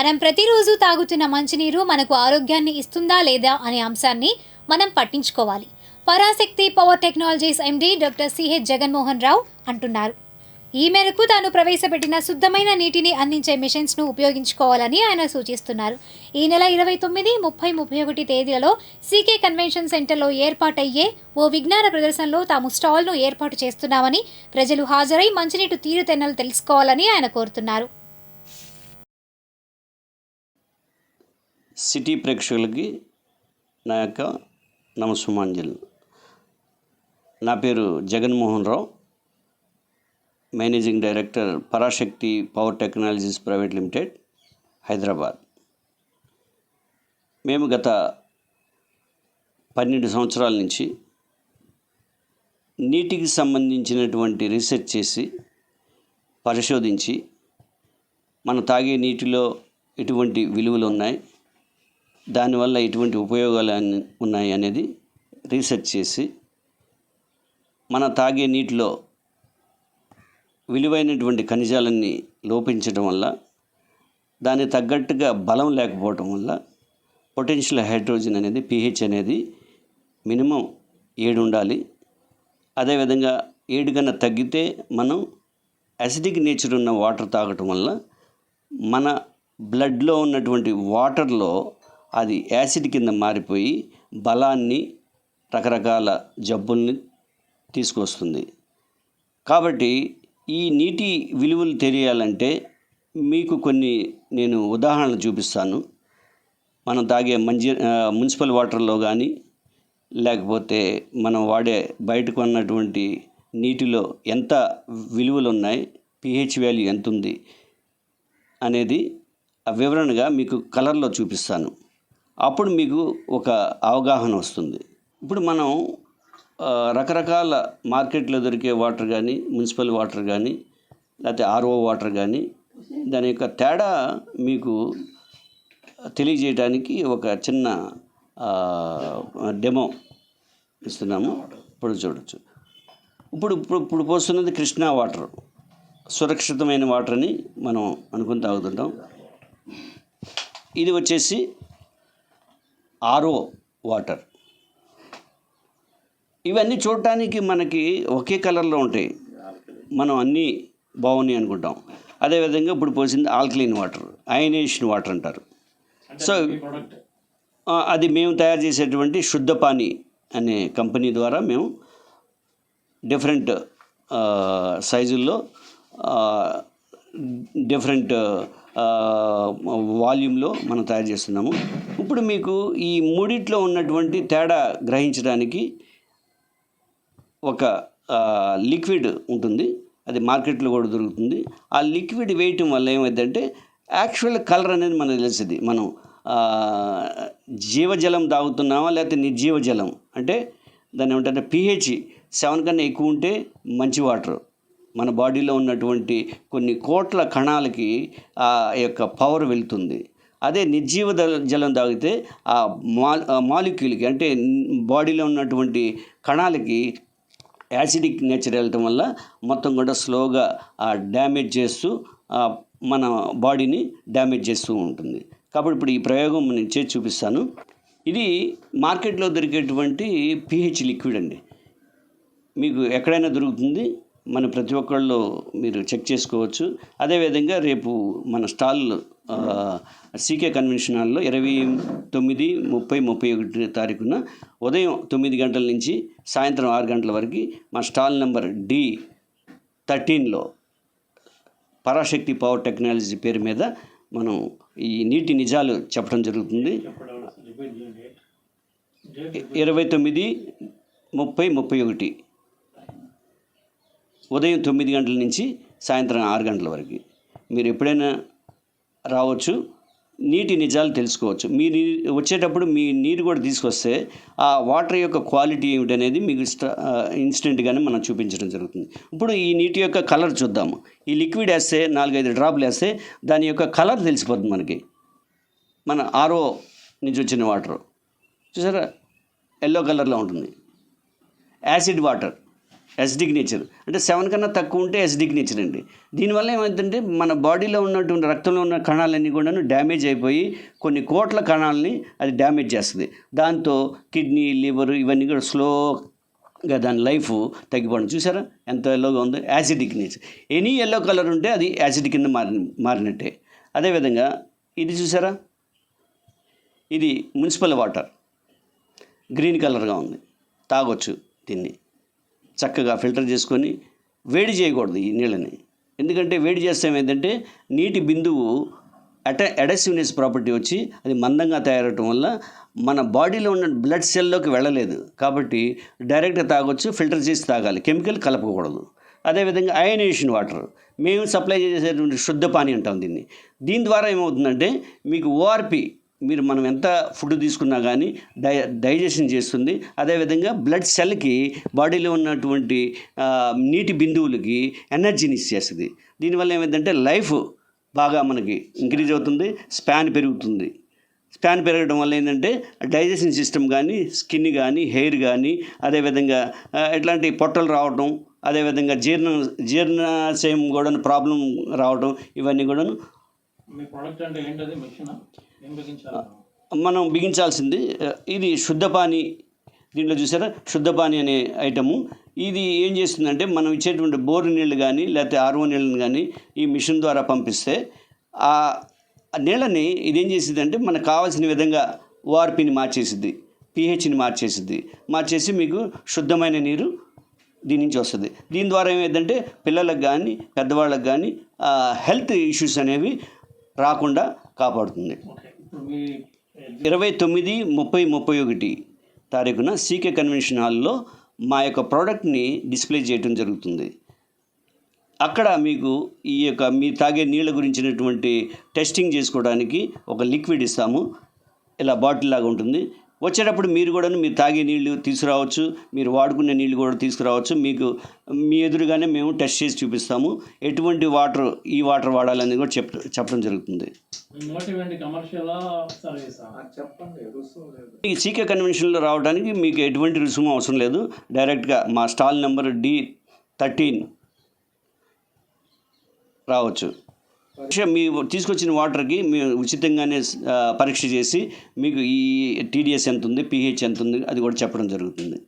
మనం ప్రతిరోజు తాగుతున్న మంచినీరు మనకు ఆరోగ్యాన్ని ఇస్తుందా లేదా అనే అంశాన్ని మనం పట్టించుకోవాలి. Parashakti power technologies MD doctor CH Jaganmohan Rao అంటున్నారు. ఈ మేరకు తాను ప్రవేశపెట్టిన శుద్ధమైన నీటిని అందించే మిషన్స్ను ఉపయోగించుకోవాలని ఆయన సూచిస్తున్నారు. ఈ నెల ఇరవై తొమ్మిది ముప్పై ముప్పై ఒకటి తేదీలలో సీకే కన్వెన్షన్ సెంటర్లో ఏర్పాటయ్యే ఓ విజ్ఞాన ప్రదర్శనలో తాము స్టాల్ను ఏర్పాటు చేస్తున్నామని ప్రజలు హాజరై మంచినీటి తీరుతెన్నలు తెలుసుకోవాలని ఆయన కోరుతున్నారు. సిటీ ప్రేక్షకులకి నా యొక్క నమస్సుమాంజలు. నా పేరు Jaganmohan Rao. Managing director Parashakti power technologies private limited Hyderabad. మేము గత పన్నెండు సంవత్సరాల నుంచి నీటికి సంబంధించినటువంటి రీసెర్చ్ చేసి పరిశోధించి మన తాగే నీటిలో ఎటువంటి విలువలు ఉన్నాయి దానివల్ల ఎటువంటి ఉపయోగాలు ఉన్నాయి అనేది రీసెర్చ్ చేసి మన తాగే నీటిలో విలువైనటువంటి ఖనిజాలన్నీ లోపించడం వల్ల దానికి తగ్గట్టుగా బలం లేకపోవటం వల్ల పొటెన్షియల్ హైడ్రోజన్ అనేది పిహెచ్ అనేది మినిమం ఏడు ఉండాలి అదేవిధంగా ఏడు కన్నా తగ్గితే మనం అసిడిక్ నేచర్ ఉన్న వాటర్ తాగటం వల్ల మన బ్లడ్లో ఉన్నటువంటి వాటర్లో అది యాసిడ్ కింద మారిపోయి బలాన్ని రకరకాల జబ్బుల్ని తీసుకొస్తుంది. కాబట్టి ఈ నీటి విలువలు తెలియాలంటే మీకు కొన్ని నేను ఉదాహరణలు చూపిస్తాను. మనం తాగే మంచి మున్సిపల్ వాటర్లో కానీ లేకపోతే మనం వాడే బయటకు ఉన్నటువంటి నీటిలో ఎంత విలువలు ఉన్నాయి పిహెచ్ వాల్యూ ఎంత ఉంది అనేది ఆ వివరణగా మీకు కలర్లో చూపిస్తాను. అప్పుడు మీకు ఒక అవగాహన వస్తుంది. ఇప్పుడు మనం రకరకాల మార్కెట్లో దొరికే వాటర్ కానీ మున్సిపల్ వాటర్ కానీ లేకపోతే ఆర్ఓ వాటర్ కానీ దాని యొక్క తేడా మీకు తెలియజేయడానికి ఒక చిన్న డెమో ఇస్తున్నాము. ఇప్పుడు చూడొచ్చు. ఇప్పుడు ఇప్పుడు ఇప్పుడు పోస్తున్నది కృష్ణా వాటర్. సురక్షితమైన వాటర్ అని మనం అనుకుని తాగుతుంటాం. ఇది వచ్చేసి ఆర్ఓ వాటర్. ఇవన్నీ చూడటానికి మనకి ఒకే కలర్లో ఉంటాయి. మనం అన్నీ బాగున్నాయి అనుకుంటాం. అదేవిధంగా ఇప్పుడు పోసింది ఆల్కలైన్ వాటర్ అయనేషన్ వాటర్ అంటారు. సో అది మేము తయారు చేసేటువంటి శుద్ధ పాని అనే కంపెనీ ద్వారా మేము డిఫరెంట్ సైజుల్లో డిఫరెంట్ వాల్యూమ్లో మనం తయారు చేస్తున్నాము. ఇప్పుడు మీకు ఈ మూడిట్లో ఉన్నటువంటి తేడా గ్రహించడానికి ఒక లిక్విడ్ ఉంటుంది. అది మార్కెట్లో కూడా దొరుకుతుంది. ఆ లిక్విడ్ వేయటం వల్ల ఏమైందంటే యాక్చువల్ కలర్ అనేది మనకు తెలిసింది మనం జీవజలం తాగుతున్నామా లేకపోతే నిర్జీవజలం? అంటే దాన్ని ఏమంటారంటే పిహెచ్ సెవెన్ కన్నా ఎక్కువ ఉంటే మంచి వాటర్. మన బాడీలో ఉన్నటువంటి కొన్ని కోట్ల కణాలకి ఆ యొక్క పవర్ వెళ్తుంది. అదే నిర్జీవ జలం తాగితే ఆ మా మాలిక్యూల్కి అంటే బాడీలో ఉన్నటువంటి కణాలకి యాసిడిక్ నేచర్ వెళ్ళటం వల్ల మొత్తం కూడా స్లోగా డ్యామేజ్ చేస్తూ మన బాడీని డ్యామేజ్ చేస్తూ ఉంటుంది. కాబట్టి ఇప్పుడు ఈ ప్రయోగం నేను చేసి చూపిస్తాను. ఇది మార్కెట్లో దొరికేటువంటి పిహెచ్ లిక్విడ్ అండి. మీకు ఎక్కడైనా దొరుకుతుంది? మన ప్రతి ఒక్కళ్ళు మీరు చెక్ చేసుకోవచ్చు. అదేవిధంగా రేపు మన స్టాల్ సీకే కన్వెన్షన్ హాల్లో ఇరవై తొమ్మిది ముప్పై ముప్పై ఒకటి తారీఖున ఉదయం తొమ్మిది గంటల నుంచి సాయంత్రం ఆరు గంటల వరకు మా స్టాల్ నెంబర్ డి థర్టీన్లో పరాశక్తి పవర్ టెక్నాలజీ పేరు మీద మనం ఈ నీటి నిజాలు చెప్పడం జరుగుతుంది. ఇరవై తొమ్మిది ముప్పై ముప్పై ఒకటి. ఉదయం తొమ్మిది గంటల నుంచి సాయంత్రం ఆరు గంటల వరకు. మీరు ఎప్పుడైనా రావచ్చు. నీటి నిజాలు తెలుసుకోవచ్చు. మీరు వచ్చేటప్పుడు మీ నీరు కూడా తీసుకొస్తే ఆ వాటర్ యొక్క క్వాలిటీ ఏమిటనేది మీకు ఇన్స్టెంట్గానే మనం చూపించడం జరుగుతుంది. ఇప్పుడు ఈ నీటి యొక్క కలర్ చూద్దాము. ఈ లిక్విడ్ వేస్తే నాలుగైదు డ్రాప్లు వేస్తే దాని యొక్క కలర్ తెలిసిపోతుంది మనకి. మన ఆర్ఓ నుంచి వచ్చిన వాటర్. చూసారా? ఎల్లో కలర్లో ఉంటుంది. Acid water. ఎస్ డిగ్నేచర్ అంటే సెవెన్ కన్నా తక్కువ ఉంటే ఎస్ డిగ్నేచర్ అండి. దీనివల్ల ఏమవుతుందంటే మన బాడీలో ఉన్నటువంటి రక్తంలో ఉన్న కణాలన్నీ కూడాను డ్యామేజ్ అయిపోయి కొన్ని కోట్ల కణాలని అది డ్యామేజ్ చేస్తుంది. దాంతో కిడ్నీ లివర్ ఇవన్నీ కూడా స్లోగా దాని లైఫ్ తగ్గిపోవడం. చూసారా? ఎంత ఎల్లోగా ఉందో? Acidic nature any yellow colour ఉంటే అది యాసిడ్ కింద మారి మారినట్టే. అదేవిధంగా ఇది చూసారా? ఇది మున్సిపల్ వాటర్ గ్రీన్ కలర్గా ఉంది. తాగొచ్చు దీన్ని. చక్కగా ఫిల్టర్ చేసుకొని వేడి చేయకూడదు ఈ నీళ్ళని. ఎందుకంటే వేడి చేస్తే ఏంటంటే నీటి బిందువు అట అడసివ్నెస్ ప్రాపర్టీ వచ్చి అది మందంగా తయారవటం వల్ల మన బాడీలో ఉన్న బ్లడ్ సెల్లోకి వెళ్ళలేదు. కాబట్టి డైరెక్ట్గా తాగొచ్చు ఫిల్టర్ చేసి తాగాలి. కెమికల్ కలపకూడదు. అదేవిధంగా అయనేషన్ వాటర్. మేము సప్లై చేసేటువంటి శుద్ధ పానీ అంటాం దీన్ని. దీని ద్వారా ఏమవుతుందంటే మీకు ఓఆర్పి మీరు మనం ఎంత ఫుడ్ తీసుకున్నా కానీ డై డైజెషన్ చేస్తుంది. అదేవిధంగా బ్లడ్ సెల్కి బాడీలో ఉన్నటువంటి నీటి బిందువులకి ఎనర్జీని ఇచ్చేస్తుంది. దీనివల్ల ఏమైందంటే లైఫ్ బాగా మనకి ఇంక్రీజ్ అవుతుంది స్పాన్ పెరుగుతుంది. స్పాన్ పెరగడం వల్ల ఏంటంటే డైజెషన్ సిస్టమ్ కానీ స్కిన్ కానీ హెయిర్ కానీ అదేవిధంగా ఇట్లాంటి ఎట్లాంటి పొట్టలు రావడం అదేవిధంగా జీర్ణ జీర్ణాశయం కూడా ప్రాబ్లం రావడం ఇవన్నీ కూడాను మీ ప్రోడక్ట్ అంటే ఏంటది? మిషన్? మనం బిగించాల్సింది ఇది శుద్ధపాని దీంట్లో చూసారా? శుద్ధపాని అనే ఐటము. ఇది ఏం చేస్తుందంటే మనం ఇచ్చేటువంటి బోరు నీళ్ళు కానీ లేకపోతే ఆర్ఓ నీళ్ళని కానీ ఈ మిషన్ ద్వారా పంపిస్తే ఆ నీళ్ళని ఇదేం చేసింది అంటే మనకు కావాల్సిన విధంగా ఓఆర్పిని మార్చేసిద్ది పిహెచ్ని మార్చేసిద్ది. మార్చేసి మీకు శుద్ధమైన నీరు దీని నుంచి వస్తుంది. దీని ద్వారా ఏమైందంటే పిల్లలకు కానీ పెద్దవాళ్ళకి కానీ హెల్త్ ఇష్యూస్ అనేవి రాకుండా కాపాడుతుంది. ఇరవై తొమ్మిది ముప్పై ముప్పై ఒకటి తారీఖున సీకే కన్వెన్షన్ హాల్లో మా యొక్క ప్రోడక్ట్ని డిస్ప్లే చేయడం జరుగుతుంది. అక్కడ మీకు ఈ యొక్క మీరు తాగే నీళ్ళ గురించినటువంటి టెస్టింగ్ చేసుకోవడానికి ఒక లిక్విడ్ ఇస్తాము. ఇలా బాటిల్ లాగా ఉంటుంది. వచ్చేటప్పుడు మీరు కూడా మీరు తాగే నీళ్ళు తీసుకురావచ్చు మీరు వాడుకునే నీళ్ళు కూడా తీసుకురావచ్చు. మీకు మీ ఎదురుగానే మేము టెస్ట్ చేసి చూపిస్తాము. ఎటువంటి వాటర్ ఈ వాటర్ వాడాలని కూడా చెప్ చెప్పడం జరుగుతుంది. మీ మోటివ్ ఏంటి? కమర్షియలా సర్వీసా? ఈ సీకే కన్వెన్షన్లో రావడానికి మీకు ఎటువంటి రుసుము అవసరం లేదు. డైరెక్ట్గా మా స్టాల్ నెంబర్ డి థర్టీన్ రావచ్చు. మీ తీసుకొచ్చిన వాటర్కి మీ ఉచితంగానే పరీక్ష చేసి మీకు ఈ టీడీఎస్ ఎంత ఉంది పిహెచ్ ఎంత ఉంది అది కూడా చెప్పడం జరుగుతుంది.